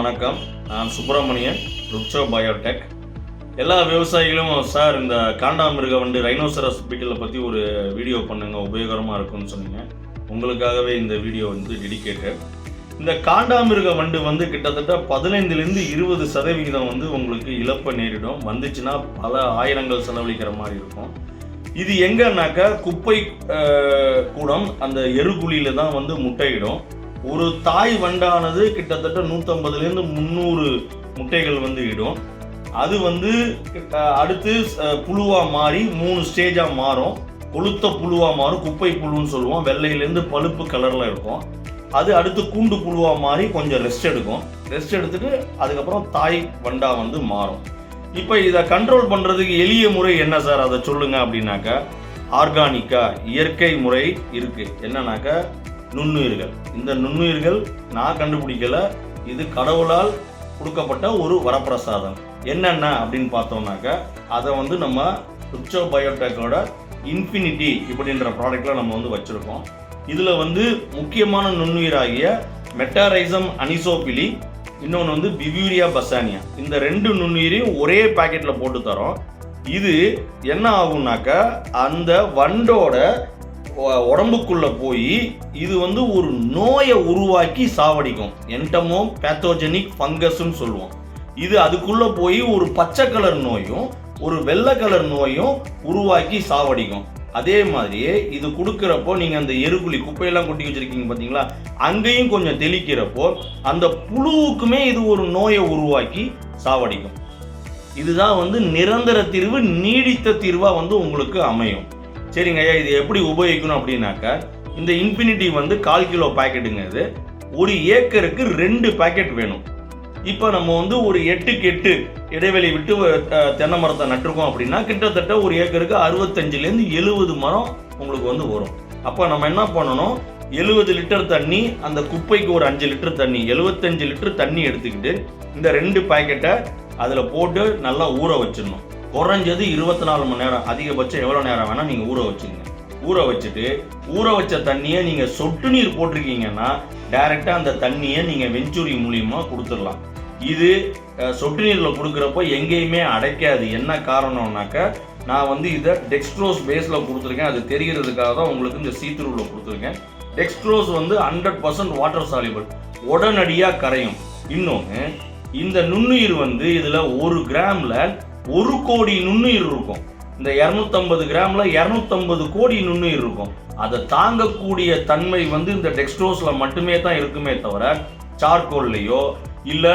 வணக்கம். நான் சுப்பிரமணியன் ருக்ஷோ பயோடெக் எல்லா விவசாயிகளும் சார் இந்த காண்டாமிருக வண்டு ரைனோசரஸ் பீட்டிலை பற்றி ஒரு வீடியோ பண்ணுங்க உபயோகரமாக இருக்கும்னு சொன்னீங்க. உங்களுக்காகவே இந்த வீடியோ வந்து டெடிக்கேட்டட் இந்த காண்டாமிருக வண்டு வந்து கிட்டத்தட்ட பதினைந்துலேருந்து இருபது சதவிகிதம் வந்து உங்களுக்கு இழப்பை நேரிடும். வந்துச்சுன்னா பல ஆயிரங்கள் செலவழிக்கிற மாதிரி இருக்கும். இது எங்கன்னாக்கா குப்பை கூடம் அந்த எருகுழியில தான் வந்து முட்டையிடும். ஒரு தாய் வண்டானது கிட்டத்தட்ட நூற்றம்பதுலேருந்து முந்நூறு முட்டைகள் வந்து இடும். அது வந்து அடுத்து புழுவாக மாறி மூணு ஸ்டேஜாக மாறும். கொளுத்த புழுவாக மாறும் குப்பை புழுன்னு சொல்லுவோம். வெள்ளையிலேருந்து பழுப்பு கலரில் இருக்கும். அது அடுத்து கூண்டு புழுவாக மாறி கொஞ்சம் ரெஸ்ட் எடுக்கும். ரெஸ்ட் எடுத்துட்டு அதுக்கப்புறம் தாய் வண்டா வந்து மாறும். இப்போ இதை கண்ட்ரோல் பண்ணுறதுக்கு எளிய முறை என்ன சார் அதை சொல்லுங்கள் அப்படின்னாக்கா ஆர்கானிக்கா இயற்கை முறை இருக்குது என்னன்னாக்கா நுண்ணுயிர்கள். இந்த நுண்ணுயிர்கள் நான் கண்டுபிடிக்கல. இது கடவுளால் கொடுக்கப்பட்ட ஒரு வரப்பிரசாதம். என்னென்ன அப்படின்னு பார்த்தோம்னாக்கா அதை வந்து நம்ம ருச்சோ பயோடெக்கோட இன்ஃபினிட்டி இப்படின்ற ப்ராடக்டில் நம்ம வந்து வச்சுருக்கோம். இதில் வந்து முக்கியமான நுண்ணுயிராகிய மெட்டாரைசம் அனிசோபிலி இன்னொன்று வந்து பிவியூரியா பசானியா இந்த ரெண்டு நுண்ணுயிரையும் ஒரே பாக்கெட்டில் போட்டு தரோம். இது என்ன ஆகும்னாக்கா அந்த வண்டோட உடம்புக்குள்ளே போய் இது வந்து ஒரு நோயை உருவாக்கி சாவடிக்கும். என்டமோ பேத்தோஜெனிக் ஃபங்கஸ்ன்னு சொல்லுவோம். இது அதுக்குள்ளே போய் ஒரு பச்சை கலர் நோயும் ஒரு வெள்ளை கலர் நோயும் உருவாக்கி சாவடிக்கும். அதே மாதிரியே இது கொடுக்குறப்போ நீங்கள் அந்த எருக்குழி குப்பையெல்லாம் கொட்டி வச்சிருக்கீங்க பார்த்தீங்களா அங்கேயும் கொஞ்சம் தெளிக்கிறப்போ அந்த புழுவுக்குமே இது ஒரு நோயை உருவாக்கி சாவடிக்கும். இதுதான் வந்து நிரந்தர தீர்வு நீடித்த தீர்வாக வந்து உங்களுக்கு அமையும். சரிங்க ஐயா இது எப்படி உபயோகிக்கணும் அப்படின்னாக்கா இந்த இன்ஃபினிட்டி வந்து கால் கிலோ பாக்கெட்டுங்க இது. ஒரு ஏக்கருக்கு ரெண்டு பாக்கெட் வேணும். இப்போ நம்ம வந்து ஒரு எட்டுக்கு எட்டு இடைவெளி விட்டு தென்னை மரத்தை நட்டிருக்கோம் அப்படின்னா கிட்டத்தட்ட ஒரு ஏக்கருக்கு அறுபத்தஞ்சிலேருந்து எழுபது மரம் உங்களுக்கு வந்து வரும். அப்போ நம்ம என்ன பண்ணணும்? எழுபது லிட்டர் தண்ணி அந்த குப்பைக்கு ஒரு அஞ்சு லிட்டர் தண்ணி எழுபத்தஞ்சு லிட்டர் தண்ணி எடுத்துக்கிட்டு இந்த ரெண்டு பாக்கெட்டை அதில் போட்டு நல்லா ஊற வச்சிடணும். குறைஞ்சது இருபத்தி நாலு மணி நேரம் அதிகபட்சம் எவ்வளோ நேரம் வேணால் நீங்கள் ஊற வச்சுங்க ஊற வச்சுட்டு ஊற வச்ச தண்ணியை நீங்கள் சொட்டு நீர் போட்டிருக்கீங்கன்னா டைரெக்டாக அந்த தண்ணியை நீங்கள் வெஞ்சூரி மூலியமாக கொடுத்துடலாம். இது சொட்டு நீரில் கொடுக்குறப்போ எங்கேயுமே அடைக்காது. என்ன காரணம்னாக்க நான் வந்து இதை டெக்ஸ்ட்ரோஸ் பேஸில் கொடுத்துருக்கேன். அது தெரிகிறதுக்காக தான் உங்களுக்கு இந்த சீத்துருவில் கொடுத்துருக்கேன். டெக்ஸ்ட்ரோஸ் வந்து ஹண்ட்ரட் பர்சன்ட் வாட்டர் சாலிபிள் உடனடியாக கரையும். இன்னொன்று இந்த நுண்ணுயிர் வந்து இதில் ஒரு கிராமில் ஒரு கோடி நுண்ணுயிர் இருக்கும். இந்த இரநூத்தம்பது கிராமில் இரநூத்தம்பது கோடி நுண்ணுயிர் இருக்கும். அதை தாங்கக்கூடிய தன்மை வந்து இந்த டெக்ஸ்ட்ரோஸில் மட்டுமே தான் இருக்குமே தவிர சார்கோல்லையோ இல்லை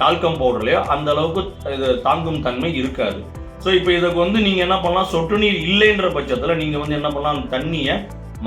டால்கம் பவுடர்லையோ அந்த அளவுக்கு இது தாங்கும் தன்மை இருக்காது. ஸோ இப்போ இதுக்கு வந்து நீங்கள் என்ன பண்ணலாம்? சொட்டு நீர் இல்லைன்ற பட்சத்தில் நீங்கள் வந்து என்ன பண்ணலாம்? அந்த தண்ணியை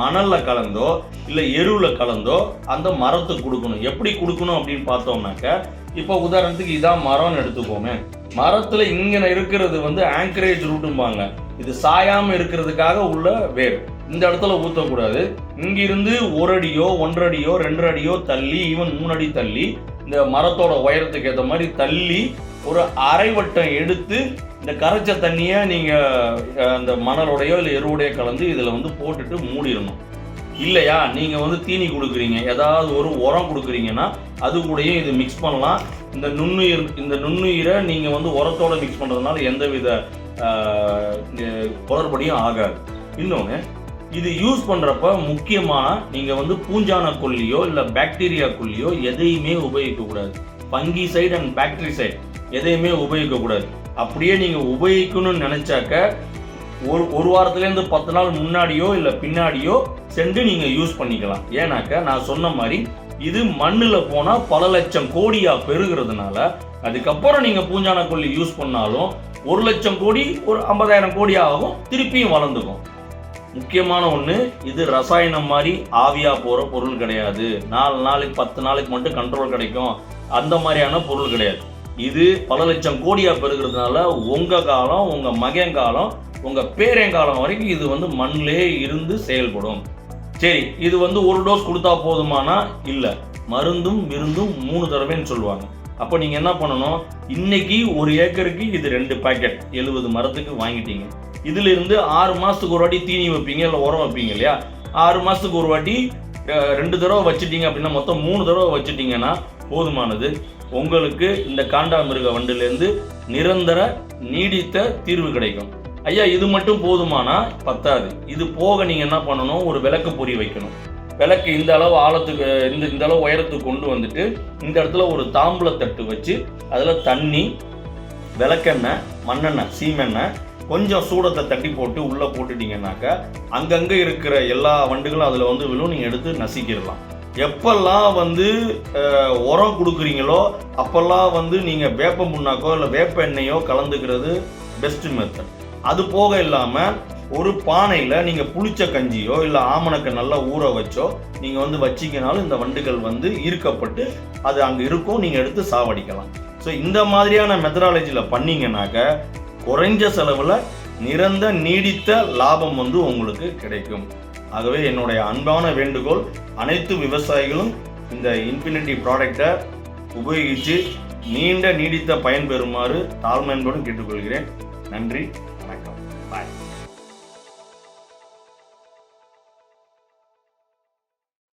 மணலில் கலந்தோ இல்லை எருவில் கலந்தோ அந்த மரத்துக்கு கொடுக்கணும். எப்படி கொடுக்கணும் அப்படின்னு பார்த்தோம்னாக்க இப்போ உதாரணத்துக்கு இதான் மரம்னு எடுத்துக்கோமே. மரத்தில் இங்கே இருக்கிறது வந்து ஆங்கரேஜ் ரூட்டும்பாங்க இது சாயாமல் இருக்கிறதுக்காக உள்ள வேர். இந்த இடத்துல ஊற்றக்கூடாது இங்கிருந்து ஒரு அடியோ ஒன்றரை அடியோ ரெண்டரை அடியோ தள்ளி ஈவன் மூணு அடி தள்ளி இந்த மரத்தோட உயரத்துக்கு ஏற்ற மாதிரி தள்ளி ஒரு அரை வட்டம் எடுத்து இந்த கரைச்ச தண்ணியை நீங்கள் அந்த மணலோடையோ இல்லை எருவோடையோ கலந்து இதில் வந்து போட்டுட்டு மூடிடணும். இல்லையா? நீங்கள் வந்து தீனி கொடுக்குறீங்க. ஏதாவது ஒரு உரம் கொடுக்குறீங்கன்னா அது கூடயும் இது மிக்ஸ் பண்ணலாம். இந்த நுண்ணுயிர் இந்த நுண்ணுயிரை நீங்கள் வந்து உரத்தோட மிக்ஸ் பண்ணுறதுனால எந்தவித ஆஹ், குளறுபடியும் ஆகாது. இன்னொன்று இது யூஸ் பண்ணுறப்ப முக்கியமான நீங்கள் வந்து பூஞ்சான கொல்லியோ இல்லை பாக்டீரியா கொல்லியோ எதையுமே உபயோகிக்கக்கூடாது. Fungi side and bacteria side எதையுமே உபயோகிக்கக்கூடாது. அப்படியே நீங்கள் உபயோகிக்கணும்னு நினச்சாக்க ஒரு ஒரு வாரத்துலேருந்து பத்து நாள் முன்னாடியோ இல்லை பின்னாடியோ சென்று நீங்கள் யூஸ் பண்ணிக்கலாம். ஏன்னாக்க நான் சொன்ன மாதிரி இது மண்ணில் போனால் பல லட்சம் கோடியாக பெருகிறதுனால அதுக்கப்புறம் நீங்கள் பூஞ்சான கொல்லி யூஸ் பண்ணாலும் ஒரு லட்சம் கோடி ஒரு ஐம்பதாயிரம் கோடி ஆகும் திருப்பியும் வளர்ந்துக்கும். முக்கியமான ஒன்று இது ரசாயனம் மாதிரி ஆவியாக போகிற பொருள் கிடையாது. நாலு நாளைக்கு பத்து நாளைக்கு மட்டும் கண்ட்ரோல் கிடைக்கும். அந்த மாதிரியான பொருள் கிடையாது. இது பல லட்சம் கோடியாக பெருகிறதுனால உங்கள் காலம் உங்கள் மகன் காலம் உங்கள் பேரங்காலம் வரைக்கும் இது வந்து மண்ணிலே இருந்து செயல்படும். சரி இது வந்து ஒரு டோஸ் கொடுத்தா போதுமானா? இல்லை. மருந்தும் விருந்தும் மூணு தடவைன்னு சொல்லுவாங்க. அப்போ நீங்கள் என்ன பண்ணணும்? இன்னைக்கு ஒரு ஏக்கருக்கு இது ரெண்டு பாக்கெட் எழுபது மரத்துக்கு வாங்கிட்டீங்க. இதிலிருந்து ஆறு மாதத்துக்கு ஒரு வாட்டி தீனி வைப்பீங்க இல்லை உரம் வைப்பீங்க இல்லையா? ஆறு மாதத்துக்கு ஒரு வாட்டி ரெண்டு தடவை வச்சுட்டீங்க அப்படின்னா மொத்தம் மூணு தடவை வச்சுட்டீங்கன்னா போதுமானது. உங்களுக்கு இந்த காண்டாமிருக வண்டிலேருந்து நிரந்தர நீடித்த தீர்வு கிடைக்கும். ஐயா இது மட்டும் போதுமானா? பத்தாது. இது போக நீங்கள் என்ன பண்ணணும்? ஒரு விளக்கு பொறி வைக்கணும். விளக்கு இந்த அளவு ஆழத்துக்கு இந்த இந்த அளவு உயரத்துக்கு கொண்டு வந்துட்டு இந்த இடத்துல ஒரு தாம்பூல தட்டு வச்சு அதில் தண்ணி விளக்கெண்ணெய் மண்ணெண்ணெய் சீமெண்ணெய் கொஞ்சம் சூடத்தை தட்டி போட்டு உள்ளே போட்டுட்டீங்கன்னாக்கா அங்கங்கே இருக்கிற எல்லா வண்டுகளும் அதில் வந்து விழும். நீங்கள் எடுத்து நசிக்கிடலாம். எப்பெல்லாம் வந்து உரம் கொடுக்குறீங்களோ அப்போல்லாம் வந்து நீங்கள் வேப்ப முன்னாக்கோ இல்லை வேப்ப எண்ணெயோ கலந்துக்கிறது பெஸ்ட் மெத்தட் அது போக இல்லாமல் ஒரு பானையில் நீங்கள் புளிச்ச கஞ்சியோ இல்லை ஆமணக்கை நல்லா ஊற வச்சோ நீங்கள் வந்து வச்சிங்கனாலும் இந்த வண்டுகள் வந்து ஈர்க்கப்பட்டு அது அங்கே இருக்கும் நீங்கள் எடுத்து சாவடிக்கலாம். ஸோ இந்த மாதிரியான மெத்தடாலஜியில் பண்ணிங்கனாக்க குறைஞ்ச செலவில் நிறந்த நீடித்த லாபம் வந்து உங்களுக்கு கிடைக்கும். ஆகவே என்னுடைய அன்பான வேண்டுகோள் அனைத்து விவசாயிகளும் இந்த இன்ஃபினிட்டி ப்ராடக்டை உபயோகித்து நீண்ட நீடித்த பயன்பெறுமாறு தாழ்மையோடு கேட்டுக்கொள்கிறேன். நன்றி. வணக்கம் பாய்